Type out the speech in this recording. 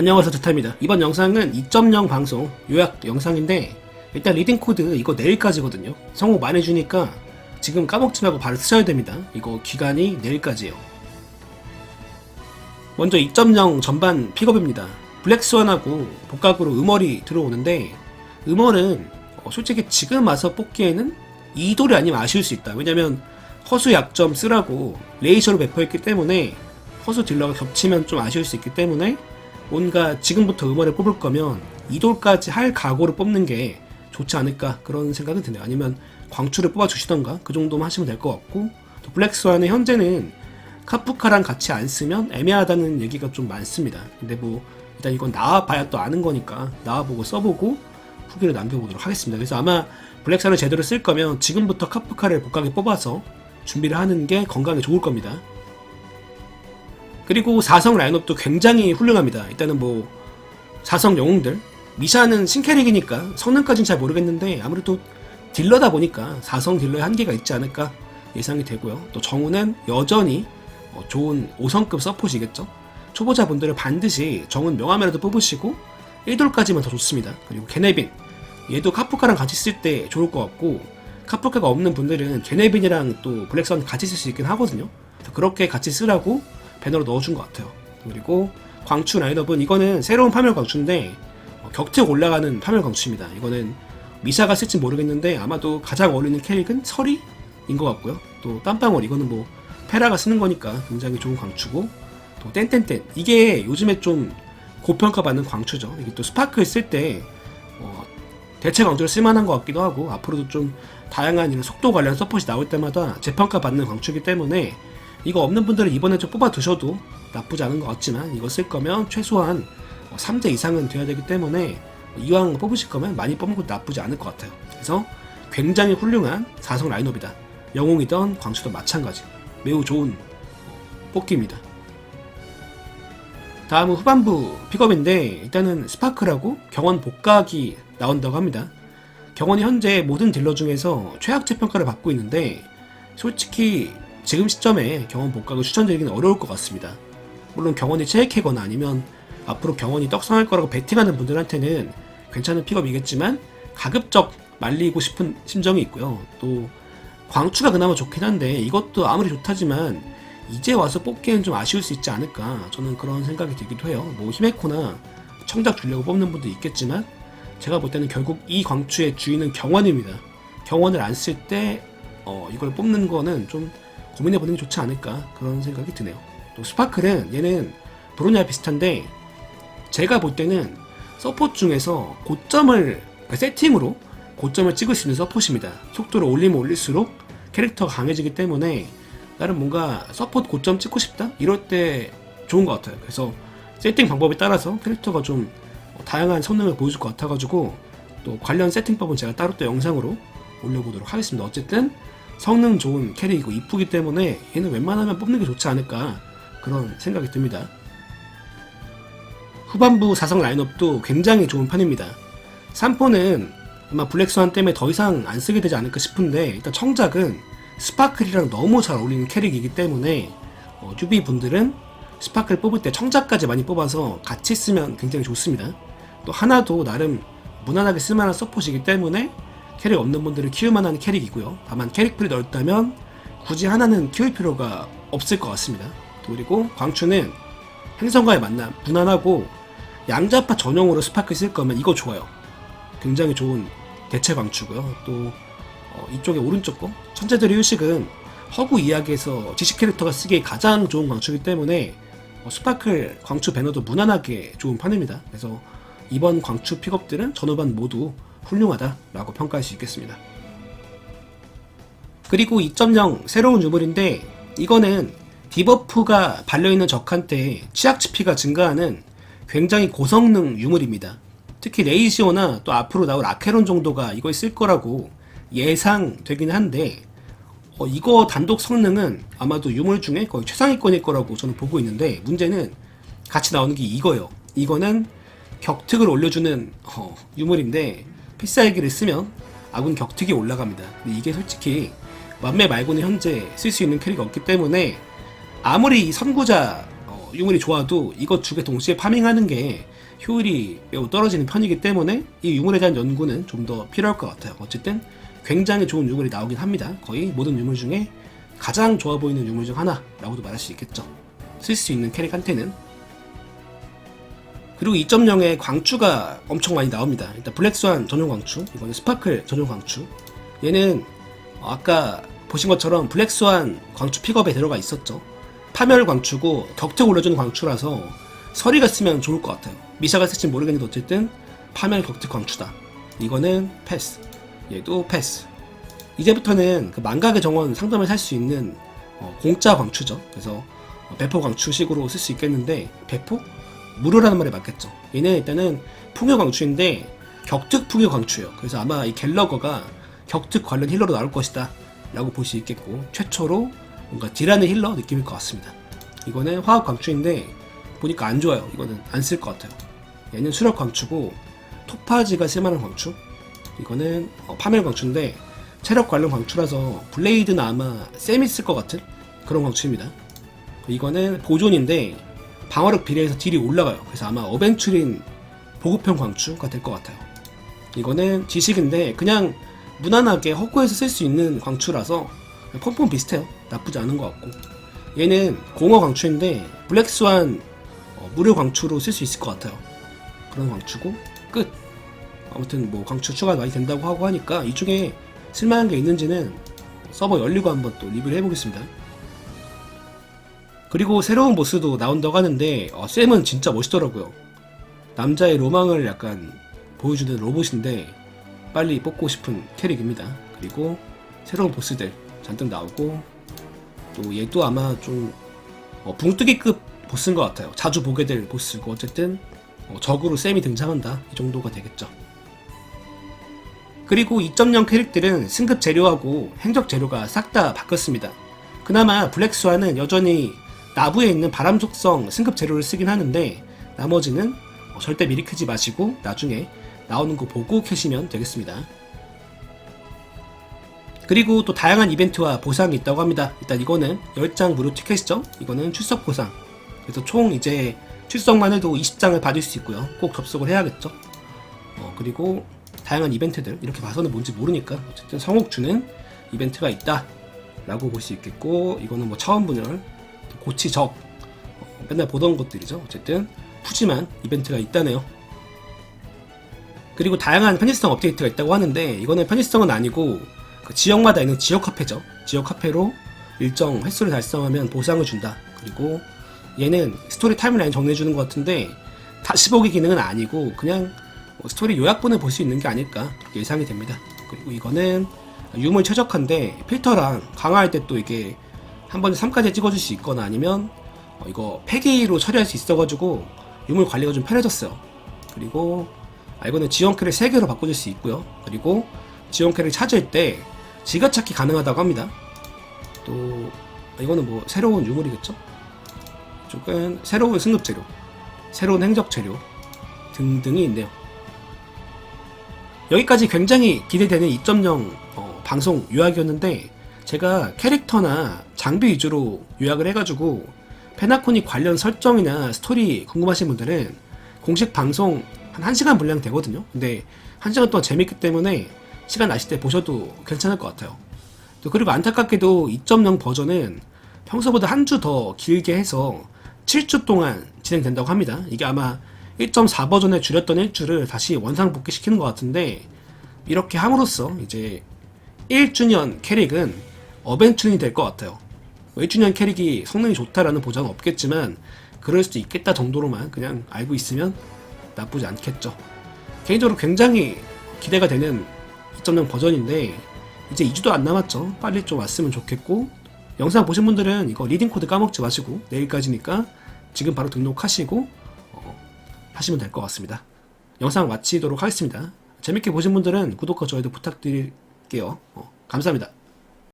안녕하세요 드타입니다. 이번 영상은 2.0 방송 요약 영상인데 일단 리딩 코드 이거 내일까지거든요. 성공 많이 주니까 지금 까먹지 말고 바로 쓰셔야 됩니다. 이거 기간이 내일까지예요. 먼저 2.0 전반 픽업입니다. 블랙스완하고 복각으로 음월이 들어오는데 음월은 어, 솔직히 지금 와서 뽑기에는 이돌이 아니면 아쉬울 수 있다. 왜냐면 허수 약점 쓰라고 레이저로 배포했기 때문에 허수 딜러가 겹치면 좀 아쉬울 수 있기 때문에 뭔가 지금부터 음원을 뽑을 거면 이돌까지 할 각오를 뽑는 게 좋지 않을까 그런 생각은 드네요. 아니면 광추를 뽑아주시던가 그 정도만 하시면 될 것 같고 또 블랙스완은 현재는 카프카랑 같이 안 쓰면 애매하다는 얘기가 좀 많습니다. 근데 뭐 일단 이건 나와봐야 또 아는 거니까 나와보고 써보고 후기를 남겨보도록 하겠습니다. 그래서 아마 블랙스완을 제대로 쓸 거면 지금부터 카프카를 복각에 뽑아서 준비를 하는 게 건강에 좋을 겁니다. 그리고 4성 라인업도 굉장히 훌륭합니다. 일단은 뭐 4성 영웅들 미샤는 신캐릭이니까 성능까지는 잘 모르겠는데 아무래도 딜러다 보니까 4성 딜러의 한계가 있지 않을까 예상이 되고요. 또 정우는 여전히 어, 좋은 5성급 서폿이겠죠. 초보자분들은 반드시 정운 명함이라도 뽑으시고 1돌까지만 더 좋습니다. 그리고 게네빈 얘도 카프카랑 같이 쓸 때 좋을 것 같고 카프카가 없는 분들은 게네빈이랑 또 블랙선 같이 쓸 수 있긴 하거든요. 그렇게 같이 쓰라고 배너로 넣어준 것 같아요. 그리고 광추 라인업은 이거는 새로운 파멸 광추인데 어, 격특 올라가는 파멸 광추입니다. 이거는 미샤가 쓸지 모르겠는데 아마도 가장 어울리는 캐릭은 서리인 것 같고요. 또 땀방울 이거는 뭐 페라가 쓰는 거니까 굉장히 좋은 광추고 또 땡땡땡 이게 요즘에 좀 고평가받는 광추죠. 이게 또 스파클 쓸때 어, 대체 광주를 쓸만한 것 같기도 하고 앞으로도 좀 다양한 이런 속도 관련 서폿이 나올 때마다 재평가 받는 광추이기 때문에 이거 없는 분들은 이번에 좀 뽑아 두셔도 나쁘지 않은 것 같지만 이거 쓸 거면 최소한 3대 이상은 돼야 되기 때문에 이왕 뽑으실 거면 많이 뽑는 것도 나쁘지 않을 것 같아요. 그래서 굉장히 훌륭한 4성 라인업이다. 영웅이던 광추도 마찬가지. 매우 좋은 뽑기입니다. 다음은 후반부 픽업인데 일단은 스파크라고 경원 복각이 나온다고 합니다. 경원이 현재 모든 딜러 중에서 최악체 평가를 받고 있는데 솔직히 지금 시점에 경원 복각을 추천드리기는 어려울 것 같습니다. 물론 경원이 체액해거나 아니면 앞으로 경원이 떡상할 거라고 베팅하는 분들한테는 괜찮은 픽업이겠지만 가급적 말리고 싶은 심정이 있고요. 또 광추가 그나마 좋긴 한데 이것도 아무리 좋다지만 이제 와서 뽑기엔 좀 아쉬울 수 있지 않을까 저는 그런 생각이 들기도 해요. 뭐 히메코나 청작 주려고 뽑는 분도 있겠지만 제가 볼 때는 결국 이 광추의 주인은 경원입니다. 경원을 안 쓸때 어, 이걸 뽑는 거는 좀 고민해 보는 게 좋지 않을까 그런 생각이 드네요. 또 스파클은 얘는 브로냐 비슷한데 제가 볼 때는 서폿 중에서 고점을 그러니까 세팅으로 고점을 찍을 수 있는 서폿입니다. 속도를 올리면 올릴수록 캐릭터가 강해지기 때문에 나는 뭔가 서폿 고점 찍고 싶다 이럴 때 좋은 것 같아요. 그래서 세팅 방법에 따라서 캐릭터가 좀 다양한 성능을 보여줄 것 같아가지고 또 관련 세팅법은 제가 따로 또 영상으로 올려보도록 하겠습니다. 어쨌든 성능 좋은 캐릭이고 이쁘기 때문에 얘는 웬만하면 뽑는 게 좋지 않을까 그런 생각이 듭니다. 후반부 사성 라인업도 굉장히 좋은 편입니다. 3포는 아마 블랙스완 때문에 더 이상 안 쓰게 되지 않을까 싶은데 일단 청작은 스파클이랑 너무 잘 어울리는 캐릭이기 때문에 어, 뉴비 분들은 스파클 뽑을 때 청작까지 많이 뽑아서 같이 쓰면 굉장히 좋습니다. 또 하나도 나름 무난하게 쓸만한 서폿이기 때문에 캐릭 없는 분들을 키울 만한 캐릭이고요. 다만 캐릭 풀이 넓다면 굳이 하나는 키울 필요가 없을 것 같습니다. 그리고 광추는 행성과의 만남 무난하고 양자파 전용으로 스파클 쓸 거면 이거 좋아요. 굉장히 좋은 대체 광추고요. 또 어, 이쪽에 오른쪽 거 천재들의 휴식은 허구 이야기에서 지식 캐릭터가 쓰기에 가장 좋은 광추이기 때문에 어, 스파클 광추 배너도 무난하게 좋은 판입니다. 그래서 이번 광추 픽업들은 전후반 모두 훌륭하다라고 평가할 수 있겠습니다. 그리고 2.0 새로운 유물인데 이거는 디버프가 발려있는 적한테 치약 치피가 증가하는 굉장히 고성능 유물입니다. 특히 레이시오나 또 앞으로 나올 아케론 정도가 이걸 쓸 거라고 예상되긴 한데 어, 이거 단독 성능은 아마도 유물 중에 거의 최상위권일 거라고 저는 보고 있는데 문제는 같이 나오는 게 이거예요. 이거는 격특을 올려주는 어, 유물인데 필살기를 쓰면 아군 격특이 올라갑니다. 근데 이게 솔직히 만매 말고는 현재 쓸 수 있는 캐릭이 없기 때문에 아무리 이 선구자 어, 어, 유물이 좋아도 이것 두 개 동시에 파밍하는 게 효율이 매우 떨어지는 편이기 때문에 이 유물에 대한 연구는 좀 더 필요할 것 같아요. 어쨌든 굉장히 좋은 유물이 나오긴 합니다. 거의 모든 유물 중에 가장 좋아 보이는 유물 중 하나라고도 말할 수 있겠죠. 쓸 수 있는 캐릭한테는 그리고 2.0의 광추가 엄청 많이 나옵니다. 일단 블랙스완 전용 광추, 이거는 스파클 전용 광추. 얘는 어, 아까 보신 것처럼 블랙스완 광추 픽업에 들어가 있었죠. 파멸 광추고 격특 올려주는 광추라서 서리가 쓰면 좋을 것 같아요. 미샤가 쓸지 모르겠는데 어쨌든 파멸 격특 광추다. 이거는 패스. 얘도 패스. 이제부터는 그 망각의 정원 상점을 살 수 있는 어, 공짜 광추죠. 그래서 어, 배포 광추식으로 쓸 수 있겠는데 배포? 무료라는 말이 맞겠죠. 얘는 일단은 풍요 광추인데 격특 풍요 광추예요. 그래서 아마 이 갤러거가 격특 관련 힐러로 나올 것이다. 라고 볼 수 있겠고 최초로 뭔가 딜하는 힐러 느낌일 것 같습니다. 이거는 화학 광추인데 보니까 안 좋아요. 이거는 안 쓸 것 같아요. 얘는 수력 광추고 토파지가 쓸만한 광추. 이거는 어, 파멸 광추인데 체력 관련 광추라서 블레이드는 아마 쌤이 쓸 것 같은 그런 광추입니다. 이거는 보존인데 방어력 비례해서 딜이 올라가요. 그래서 아마 어벤츄린 보급형 광추가 될 것 같아요. 이거는 지식인데 그냥 무난하게 허구에서 쓸 수 있는 광추라서 폼폼 비슷해요. 나쁘지 않은 것 같고 얘는 공허 광추인데 블랙스완 어, 무료 광추로 쓸 수 있을 것 같아요. 그런 광추고 끝. 아무튼 뭐 광추 추가 많이 된다고 하고 하니까 이 중에 쓸만한 게 있는지는 서버 열리고 한번 또 리뷰를 해보겠습니다. 그리고 새로운 보스도 나온다고 하는데 어, 쌤은 진짜 멋있더라고요. 남자의 로망을 약간 보여주는 로봇인데 빨리 뽑고 싶은 캐릭입니다. 그리고 새로운 보스들 잔뜩 나오고 또 얘도 아마 좀 어, 붕뜨기급 보스인 것 같아요. 자주 보게 될 보스고 어쨌든 어, 적으로 쌤이 등장한다 이 정도가 되겠죠. 그리고 2.0 캐릭들은 승급 재료하고 행적 재료가 싹 다 바뀌었습니다. 그나마 블랙스와는 여전히 나부에 있는 바람 속성 승급 재료를 쓰긴 하는데 나머지는 어, 절대 미리 크지 마시고 나중에 나오는 거 보고 캐시면 되겠습니다. 그리고 또 다양한 이벤트와 보상이 있다고 합니다. 일단 이거는 10장 무료 티켓이죠. 이거는 출석 보상. 그래서 총 이제 출석만 해도 20장을 받을 수 있고요. 꼭 접속을 해야겠죠. 어, 그리고 다양한 이벤트들 이렇게 봐서는 뭔지 모르니까 어쨌든 성욱 주는 이벤트가 있다. 라고 볼 수 있겠고 이거는 뭐 차원 분열, 고치적 어, 맨날 보던 것들이죠. 어쨌든 푸짐한 이벤트가 있다네요. 그리고 다양한 편의성 업데이트가 있다고 하는데 이거는 편의성은 아니고 그 지역마다 있는 지역 카페죠. 지역 카페로 일정 횟수를 달성하면 보상을 준다. 그리고 얘는 스토리 타임라인 정리해주는 것 같은데 다시 보기 기능은 아니고 그냥 뭐 스토리 요약본을 볼 수 있는 게 아닐까 예상이 됩니다. 그리고 이거는 유물 최적화인데 필터랑 강화할 때 또 이게 한 번에 3까지 찍어줄 수 있거나 아니면 어, 이거 폐기로 처리할 수 있어가지고 유물 관리가 좀 편해졌어요. 그리고 아, 이거는 지원캐를 3개로 바꿔줄 수 있고요. 그리고 지원캐를 찾을 때 지가 찾기 가능하다고 합니다. 또 아, 이거는 뭐 새로운 유물이겠죠? 이쪽은 새로운 승급 재료, 새로운 행적 재료 등등이 있네요. 여기까지 굉장히 기대되는 2.0 어, 방송 요약이었는데 제가 캐릭터나 장비 위주로 요약을 해가지고 페나코닉 관련 설정이나 스토리 궁금하신 분들은 공식 방송 한 1시간 분량 되거든요. 근데 1시간 동안 재밌기 때문에 시간 나실 때 보셔도 괜찮을 것 같아요. 또 그리고 안타깝게도 2.0 버전은 평소보다 한 주 더 길게 해서 7주 동안 진행된다고 합니다. 이게 아마 1.4 버전에 줄였던 일주를 다시 원상 복귀 시키는 것 같은데 이렇게 함으로써 이제 1주년 캐릭은 어벤츄린이 될 것 같아요. 1주년 캐릭이 성능이 좋다라는 보장은 없겠지만 그럴 수도 있겠다 정도로만 그냥 알고 있으면 나쁘지 않겠죠. 개인적으로 굉장히 기대가 되는 2.0 버전인데 이제 2주도 안 남았죠. 빨리 좀 왔으면 좋겠고 영상 보신 분들은 이거 리딩 코드 까먹지 마시고 내일까지니까 지금 바로 등록하시고 어, 하시면 될 것 같습니다. 영상 마치도록 하겠습니다. 재밌게 보신 분들은 구독과 좋아요도 부탁드릴게요. 어, 감사합니다.